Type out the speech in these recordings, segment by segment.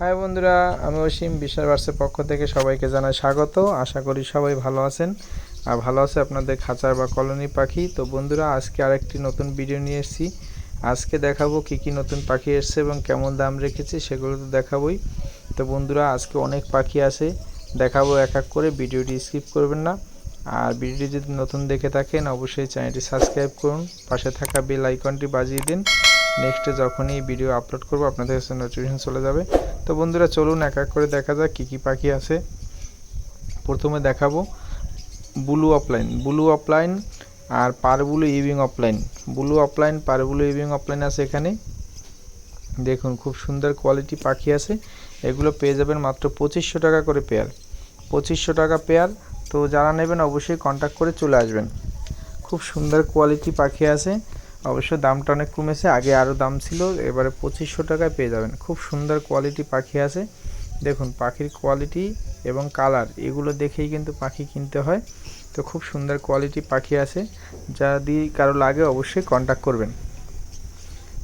High বন্ধুরা, আমি অসীম বিশ্বাস বার্সের পক্ষ থেকে সবাইকে জানাই স্বাগত। আশা করি সবাই ভালো আছেন। আর ভালো আছে আপনাদের খাঁচার বা কলোনি পাখি। তো বন্ধুরা, আজকে আরেকটি নতুন ভিডিও নিয়ে এসেছি। আজকে দেখাবো কি কি নতুন পাখি এসছে এবং কেমন দাম রেখেছি সেগুলো তো দেখাবোই। তো বন্ধুরা, আজকে অনেক পাখি আছে। দেখাবো এক এক করে ভিডিওটি স্কিপ করবেন না। আর ভিডিওটি যদি নতুন দেখে থাকেন, অবশ্যই চ্যানেলটি সাবস্ক্রাইব করুন। পাশে থাকা বেল আইকনটি বাজিয়ে দিন। নেক্সটে যখনই ভিডিও আপলোড করব, আপনাদের কাছে নোটিফিকেশন চলে যাবে। তো বন্ধুরা, চলুন এক এক করে দেখা যাক কী কী পাখি আছে। প্রথমে দেখাবো ব্লু অফলাইন ব্লু অফলাইন আর parblue euwing opaline blue opaline parblue euwing opaline আছে এখানে। দেখুন, খুব সুন্দর কোয়ালিটি পাখি আছে। এগুলো পেয়ে যাবেন মাত্র পঁচিশশো টাকা করে পেয়ার পঁচিশশো টাকা পেয়ার তো যারা নেবেন অবশ্যই কন্ট্যাক্ট করে চলে আসবেন। খুব সুন্দর কোয়ালিটি পাখি আছে। অবশ্য দামটা অনেক কমেছে, আগে আরও দাম ছিল, এবারে পঁচিশশো টাকায় পেয়ে যাবেন। খুব সুন্দর কোয়ালিটি পাখি আছে। দেখুন, পাখির কোয়ালিটি এবং কালার এগুলো দেখেই কিন্তু পাখি কিনতে হয়। তো খুব সুন্দর কোয়ালিটি পাখি আছে। যা যদি কারও লাগে অবশ্যই কন্ট্যাক্ট করবেন।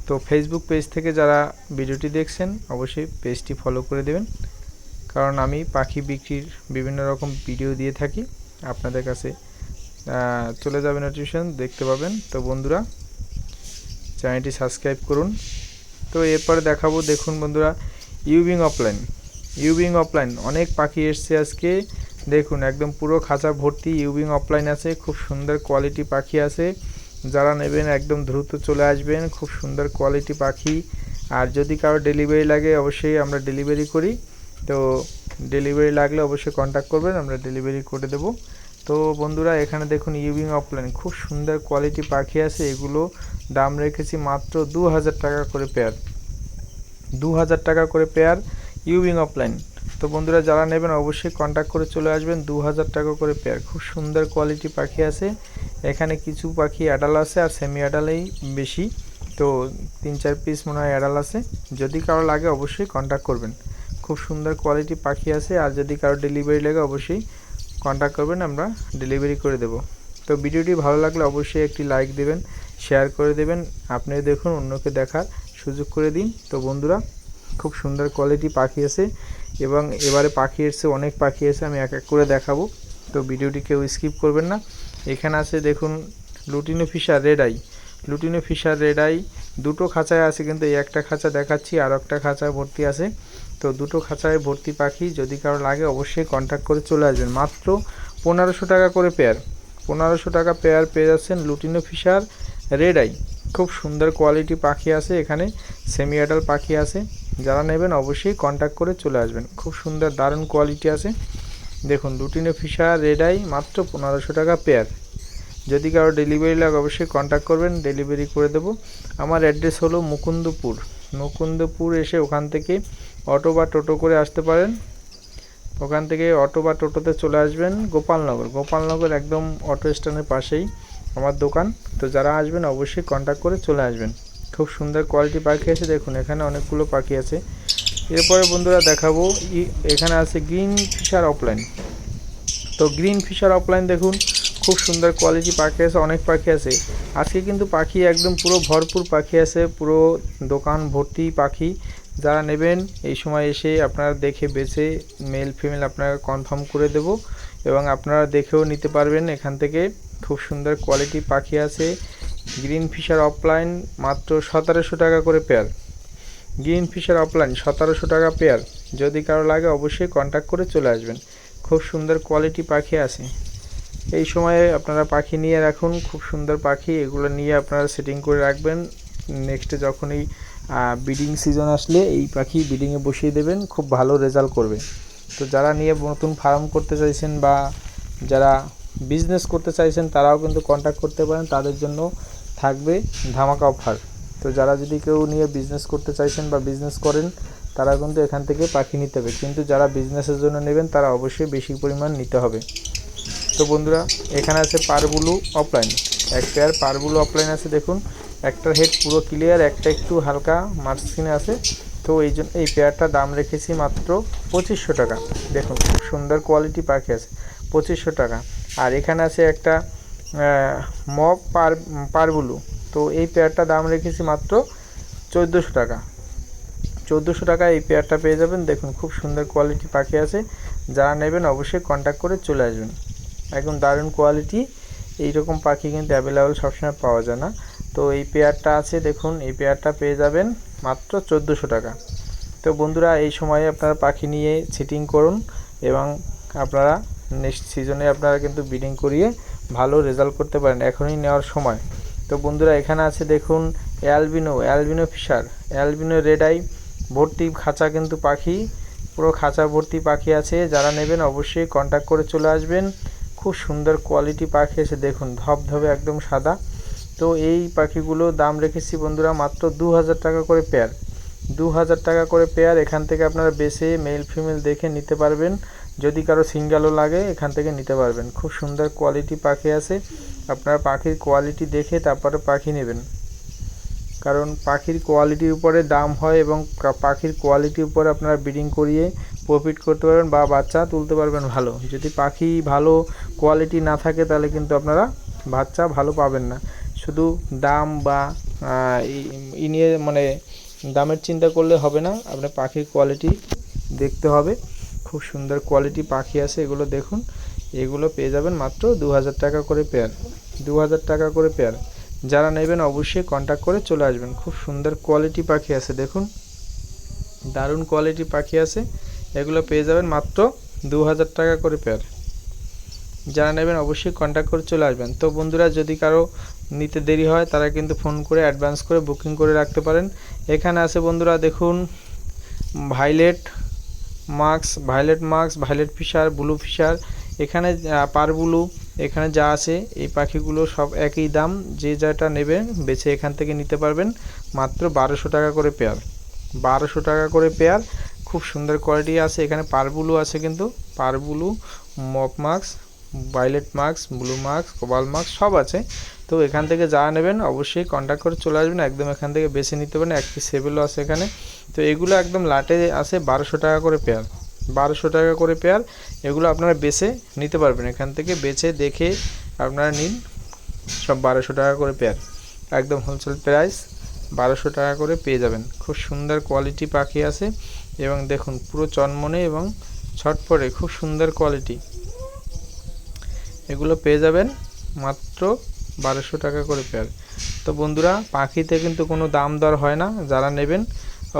তো ফেসবুক পেজ থেকে যারা ভিডিওটি দেখছেন, অবশ্যই পেজটি ফলো করে দেবেন। কারণ আমি পাখি বিক্রির বিভিন্ন রকম ভিডিও দিয়ে থাকি। আপনাদের কাছে চলে যাবে নোটিফিকেশন দেখতে পাবেন। তো বন্ধুরা চ্যানেলটি সাবস্ক্রাইব করুন। তো এরপরে দেখাবো, দেখুন বন্ধুরা, ইউবিং অফলাইন। ইউবিং অফলাইন, অনেক পাখি এসছে আজকে। দেখুন, একদম পুরো খাঁচা ভর্তি ইউবিং অফলাইন আছে। খুব সুন্দর কোয়ালিটি পাখি আছে। যারা নেবেন, একদম দ্রুত চলে আসবেন। খুব সুন্দর কোয়ালিটি পাখি। আর যদি কারও ডেলিভারি লাগে, অবশ্যই আমরা ডেলিভারি করি। তো ডেলিভারি লাগলে অবশ্যই কন্ট্যাক্ট করবেন, আমরা ডেলিভারি করে দেবো। তো বন্ধুরা, এখানে দেখুন ইউবিং অফলাইন খুব সুন্দর কোয়ালিটি পাখি আছে। এগুলো দাম রেখেছি মাত্র দু হাজার টাকা করে পেয়ার দু হাজার টাকা করে পেয়ার ইউবিং অফলাইন তো বন্ধুরা, যারা নেবেন অবশ্যই কন্ট্যাক্ট করে চলে আসবেন। দু হাজার টাকা করে পেয়ার খুব সুন্দর কোয়ালিটি পাখি আছে। এখানে কিছু পাখি অ্যাডাল আছে আর সেমি অ্যাডালেই বেশি। তো তিন চার পিস মনে হয় অ্যাডাল আছে। যদি কারও লাগে অবশ্যই কন্ট্যাক্ট করবেন। খুব সুন্দর কোয়ালিটি পাখি আছে। আর যদি কারও ডেলিভারি লাগে, অবশ্যই কন্ট্যাক্ট করবেন, আমরা ডেলিভারি করে দেব। তো ভিডিওটি ভালো লাগলে অবশ্যই একটি লাইক দেবেন শেয়ার করে দেবেন আপনি দেখুন, অন্যকে দেখার সুযোগ করে দিন। তো বন্ধুরা, খুব সুন্দর কোয়ালিটি পাখি আছে, এবং এবারে পাখি এসছে, অনেক পাখি এসে আমি এক এক করে দেখাবো। তো ভিডিওটি কেউ স্কিপ করবেন না। এখানে আছে, দেখুন lutino Fischer red eye lutino Fischer red eye দুটো খাঁচায় আছে, কিন্তু এই একটা খাঁচা দেখাচ্ছি আর একটা খাঁচায় ভর্তি আছে। তো দুটো খাঁচায় ভর্তি পাখি, যদি কারও লাগে অবশ্যই কন্ট্যাক্ট করে চলে আসবেন। মাত্র পনেরোশো টাকা করে পেয়ার পনেরোশো টাকা পেয়ার পেয়ে যাচ্ছেন লুটিনো ফিশার রেড আই খুব সুন্দর কোয়ালিটি পাখি আছে এখানে সেমি অ্যাডাল পাখি আছে। যারা নেবেন অবশ্যই কন্ট্যাক্ট করে চলে আসবেন। খুব সুন্দর দারুণ কোয়ালিটি আছে। দেখুন লুটিনো ফিশার রেড আই মাত্র পনেরোশো টাকা পেয়ার যদি কারও ডেলিভারি লাগে অবশ্যই কন্ট্যাক্ট করবেন ডেলিভারি করে দেবো। আমার অ্যাড্রেস হলো মুকুন্দপুর। মুকুন্দপুর এসে ওখান থেকে অটো বা টোটো করে আসতে পারেন। ওখান থেকে অটো বা টোটোতে চলে আসবেন গোপালনগর। গোপালনগর একদম অটো স্ট্যান্ডের পাশেই আমার দোকান। তো যারা আসবেন অবশ্যই কন্ট্যাক্ট করে চলে আসবেন। খুব সুন্দর কোয়ালিটি পাখি আছে। দেখুন, এখানে অনেকগুলো পাখি আছে। এরপরে বন্ধুরা দেখাবো এখানে আছে গ্রিন ফিশার অফলাইন তো গ্রিন ফিশার অফলাইন দেখুন, খুব সুন্দর কোয়ালিটি পাখি আছে, অনেক পাখি আছে। আজকে কিন্তু পাখি একদম পুরো ভরপুর পাখি আছে, পুরো দোকান ভর্তি পাখি। যারা নেবেন, এই সময় এসে আপনারা দেখে বেছে মেল ফিমেল আপনারা কনফার্ম করে দেব এবং আপনারা দেখেও নিতে পারবেন এখান থেকে। খুব সুন্দর কোয়ালিটি পাখি আছে। গ্রিন ফিশার অফলাইন মাত্র সতেরোশো টাকা করে পেয়ার গ্রিন ফিশার অফলাইন সতেরোশো টাকা পেয়ার যদি কারও লাগে অবশ্যই কন্ট্যাক্ট করে চলে আসবেন। খুব সুন্দর কোয়ালিটি পাখি আছে। এই সময়ে আপনারা পাখি নিয়ে রাখুন। খুব সুন্দর পাখি, এগুলো নিয়ে আপনারা সেটিং করে রাখবেন। নেক্সটে যখনই ব্রিডিং সিজন আসলে এই পাখি ব্রিডিংয়ে বসিয়ে দেবেন, খুব ভালো রেজাল্ট করবে। তো যারা নিয়ে নতুন ফার্ম করতে চাইছেন বা যারা বিজনেস করতে চাইছেন, তারাও কিন্তু কন্ট্যাক্ট করতে পারেন, তাদের জন্য থাকবে ধামাকা অফার তো যারা যদি কেউ নিয়ে বিজনেস করতে চাইছেন বা বিজনেস করেন, তারা কিন্তু এখান থেকে পাখি নিতে হবে। কিন্তু যারা বিজনেসের জন্য নেবেন, তারা অবশ্যই বেশি পরিমাণ নিতে হবে। তো বন্ধুরা, এখানে আছে পারবুলু অফলাইন এক পেয়ার পারবুলু অফলাইন আছে, দেখুন। একটার হেড পুরো ক্লিয়ার একটা একটু হালকা মার্কসিনে আছে। তো এই জন্য এই পেয়ারটা দাম রেখেছি মাত্র পঁচিশশো টাকা। দেখুন, খুব সুন্দর কোয়ালিটি পাখি আছে, পঁচিশশো টাকা। আর এখানে আছে একটা মব পার পারবুলু তো এই পেয়ারটা দাম রেখেছি মাত্র চোদ্দোশো টাকা। চোদ্দোশো টাকা এই পেয়ারটা পেয়ে যাবেন। দেখুন, খুব সুন্দর কোয়ালিটি পাখি আছে। যারা নেবেন অবশ্যই কন্ট্যাক্ট করে চলে আসবেন। একদম দারুণ কোয়ালিটি এইরকম পাখি কিন্তু অ্যাভেলেবেল সবসময় পাওয়া যায় না। তো এই পেয়ারটা আছে, দেখুন, এই পেয়ারটা পেয়ে যাবেন মাত্র চোদ্দোশো টাকা। তো বন্ধুরা, এই সময়ে আপনারা পাখি নিয়ে সিটিং করুন এবং আপনারা নেক্সট সিজনে আপনারা কিন্তু ব্রিডিং করিয়ে ভালো রেজাল্ট করতে পারেন এখনই নেওয়ার সময়। তো বন্ধুরা, এখানে আছে, দেখুন albino albino Fischer albino red eye ভর্তি খাঁচা কিন্তু পাখি, পুরো খাঁচা ভর্তি পাখি আছে, যারা নেবেন অবশ্যই কন্ট্যাক্ট করে চলে আসবেন। খুব সুন্দর কোয়ালিটি পাখি এসে দেখুন, ধবধবে একদম সাদা। তো এই পাখিগুলো দাম রেখেছি বন্ধুরা মাত্র দু হাজার টাকা করে পেয়ার দু হাজার টাকা করে পেয়ার এখান থেকে আপনারা বেছে মেল ফিমেল দেখে নিতে পারবেন। যদি কারও সিঙ্গালও লাগে, এখান থেকে নিতে পারবেন। খুব সুন্দর কোয়ালিটি পাখি আছে। আপনারা পাখির কোয়ালিটি দেখে তারপরে পাখি নেবেন। কারণ পাখির কোয়ালিটির উপরে দাম হয় এবং পাখির কোয়ালিটির উপরে আপনারা ব্রিডিং করিয়ে প্রফিট করতে পারবেন বা বাচ্চা তুলতে পারবেন ভালো। যদি পাখি ভালো কোয়ালিটি না থাকে, তাহলে কিন্তু আপনারা বাচ্চা ভালো পাবেন না। শুধু দাম বা ই- নিয়ে মানে দামের চিন্তা করলে হবে না। আপনার পাখির কোয়ালিটি দেখতে হবে। খুব সুন্দর কোয়ালিটি পাখি আছে, এগুলো দেখুন। এগুলো পেয়ে যাবেন মাত্র দু হাজার টাকা করে পেয়ার দু হাজার টাকা করে পেয়ার যারা নেবেন অবশ্যই কন্ট্যাক্ট করে চলে আসবেন। খুব সুন্দর কোয়ালিটি পাখি আছে, দেখুন। দারুণ কোয়ালিটি পাখি আছে। এগুলো পেয়ে যাবেন মাত্র দু হাজার টাকা করে পেয়ার যারা নেবেন অবশ্যই কন্ট্যাক্ট করে চলে আসবেন। তো বন্ধুরা, যদি কারও নিতে দেরি হয়, তারা কিন্তু ফোন করে অ্যাডভান্স করে বুকিং করে রাখতে পারেন। এখানে আছে বন্ধুরা, দেখুন violet mask violet mask violet Fischer blue Fischer এখানে পার ব্লু এখানে যা আছে, এই পাখিগুলো সব একই দাম, যে যাটা নেবেন বেছে এখান থেকে নিতে পারবেন, মাত্র বারোশো টাকা করে পেয়ার বারোশো টাকা করে পেয়ার খুব সুন্দর কোয়ালিটি আছে, এখানে পারবুলু আছে কিন্তু parblue mop mask violet mask blue mask cobalt mask সব আছে। তো এখান থেকে যা নেবেন অবশ্যই কন্ট্যাক্ট করে চলে আসবেন, একদম এখান থেকে বেছে নিতে পারেন একটি সেবেলও আছে এখানে। তো এগুলো একদম লাটে আছে বারোশো টাকা করে পেয়ার বারোশো টাকা করে পেয়ার এগুলো আপনারা বেছে নিতে পারবেন। এখান থেকে বেছে দেখে আপনারা নিন, সব বারোশো টাকা করে পেয়ার একদম হোলসেল প্রাইস বারোশো টাকা করে পেয়ে যাবেন। খুব সুন্দর কোয়ালিটি পাখি আছে এবং দেখুন পুরো চনমনে এবং ছটপটে, খুব সুন্দর কোয়ালিটি এগুলো পেয়ে যাবেন মাত্র বারোশো টাকা করে পেয়ার তো বন্ধুরা, পাখিতে কিন্তু কোনো দাম দর হয় না, যারা নেবেন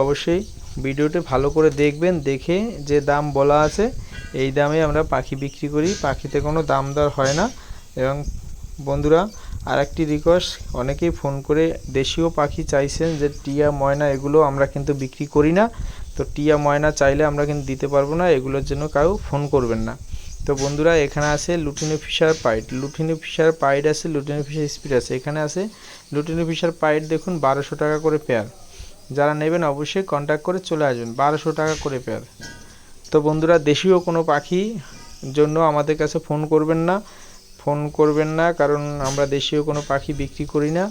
অবশ্যই ভিডিওটি ভালো করে দেখবেন, দেখে যে দাম বলা আছে, এই দামে আমরা পাখি বিক্রি করি, পাখিতে কোনো দাম দর হয় না। এবং বন্ধুরা আর একটি রিকোয়েস্ট অনেকেই ফোন করে, দেশীয় পাখি চাইছেন যে টিয়া, ময়না, এগুলো আমরা কিন্তু বিক্রি করি না। তো টিয়া, ময়না চাইলে আমরা কিন্তু দিতে পারব না, এগুলোর জন্য কাউ ফোন করবেন না। তো বন্ধুরা, এখানে আছে lutino Fischer pied lutino Fischer pied আছে লুটিনো ফিশার স্পিড আছে। এখানে আছে লুটিনো ফিশার পাইট দেখুন, বারোশো টাকা করে পেয়ার যারা নেবেন অবশ্যই কন্ট্যাক্ট করে চলে আসবেন, বারোশো টাকা করে পেয়ার তো বন্ধুরা, দেশীয় কোনো পাখি জন্য আমাদের কাছে ফোন করবেন না। ফোন করবেন না, কারণ আমরা দেশীয় কোনো পাখি বিক্রি করি না।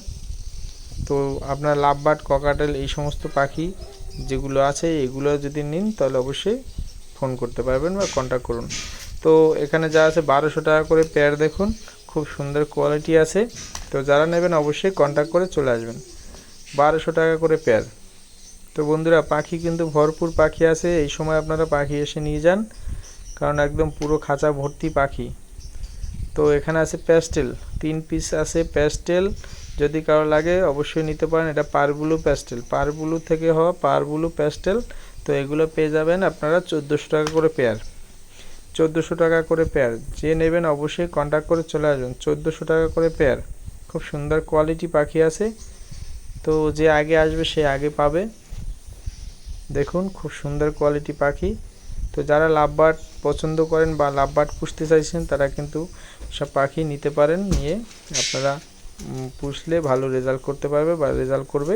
তো আপনার লাভবাট ককাটেল এই সমস্ত পাখি যেগুলো আছে, এগুলো যদি নিন, তাহলে অবশ্যই ফোন করতে পারবেন বা কন্ট্যাক্ট করুন। তো এখানে যা আছে বারোশো টাকা করে পেয়ার দেখুন, খুব সুন্দর কোয়ালিটি আছে। তো যারা নেবেন অবশ্যই কন্ট্যাক্ট করে চলে আসবেন। বারোশো টাকা করে পেয়ার তো বন্ধুরা, পাখি কিন্তু ভরপুর পাখি আছে, এই সময় আপনারা পাখি এসে নিয়ে যান, কারণ একদম পুরো খাঁচা ভর্তি পাখি। তো এখানে আছে প্যাস্টেল তিন পিস আছে প্যাস্টেল যদি কারও লাগে অবশ্যই নিতে পারেন, এটা পারবুলু প্যাস্টেল পারবুলু থেকে হওয়া পারবুলু প্যাস্টেল তো এগুলো পেয়ে যাবেন আপনারা চোদ্দোশো টাকা করে পেয়ার চোদ্দোশো টাকা করে পেয়ার যে নেবেন অবশ্যই কন্ট্যাক্ট করে চলে আসবেন। চোদ্দোশো টাকা করে পেয়ার খুব সুন্দর কোয়ালিটি পাখি আছে। তো যে আগে আসবে সে আগে পাবে। দেখুন, খুব সুন্দর কোয়ালিটি পাখি। তো যারা লাভবার্ড পছন্দ করেন বা লাভবার্ড পুষতে চাইছেন, তারা কিন্তু সব পাখি নিতে পারেন। নিয়ে আপনারা পুষলে ভালো রেজাল্ট করতে পারবে বা রেজাল্ট করবে।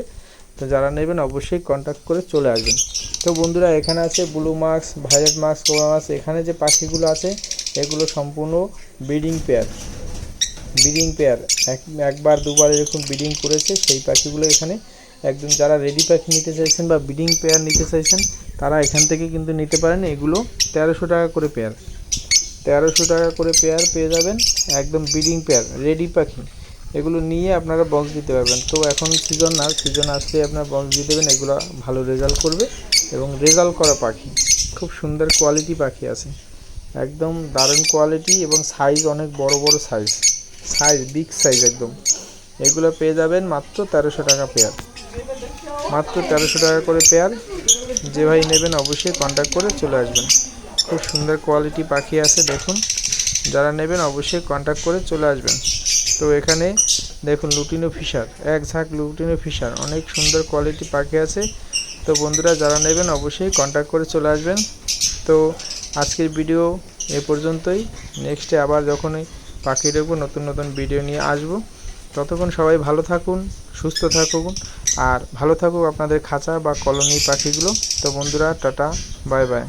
তো যারা নেবেন অবশ্যই কন্ট্যাক্ট করে চলে আসবেন। তো বন্ধুরা, এখানে আছে blue mask violet mask cobalt mask এখানে যে পাখিগুলো আছে, এগুলো সম্পূর্ণ ব্রিডিং পেয়ার ব্রিডিং পেয়ার এক, একবার, দুবার এরকম ব্রিডিং করেছে, সেই পাখিগুলো এখানে একদম যারা রেডি পাখি নিতে চাইছেন বা ব্রিডিং পেয়ার নিতে চাইছেন, তারা এখান থেকে কিন্তু নিতে পারেন। এগুলো তেরোশো টাকা করে পেয়ার তেরোশো টাকা করে পেয়ার পেয়ে যাবেন, একদম ব্রিডিং পেয়ার রেডি পাখি। এগুলো নিয়ে আপনারা বক্স দিতে পারবেন। তো এখন সিজন না সিজন আসলে আপনার বক্স দিয়ে দেবেন, এগুলো ভালো রেজাল্ট করবে এবং রেজাল্ট করা পাখি, খুব সুন্দর কোয়ালিটি পাখি আছে। একদম দারুণ কোয়ালিটি এবং সাইজ অনেক বড় বড় সাইজ সাইজ বিগ সাইজ একদম। এগুলো পেয়ে যাবেন মাত্র তেরোশো টাকা পেয়ার মাত্র তেরোশো টাকা করে পেয়ার যে ভাই নেবেন অবশ্যই কন্ট্যাক্ট করে চলে আসবেন। খুব সুন্দর কোয়ালিটি পাখি আছে, দেখুন। যারা নেবেন অবশ্যই কন্ট্যাক্ট করে চলে আসবেন। তো এখানে দেখুন লুটিনো ফিশার, এক ঝাঁক লুটিনো ফিশার। অনেক সুন্দর কোয়ালিটি পাখি আছে। তো বন্ধুরা, যারা নেবেন অবশ্যই কন্ট্যাক্ট করে চলে আসবেন। তো আজকের ভিডিও এ পর্যন্তই। নেক্সটে আবার যখনই পাখি দেখব, নতুন নতুন ভিডিও নিয়ে আসব। ততক্ষণ সবাই ভালো থাকুন, সুস্থ থাকুন। আর ভালো থাকুক আপনাদের খাঁচা বা কলোনি পাখিগুলো। তো বন্ধুরা, টাটা বাই বাই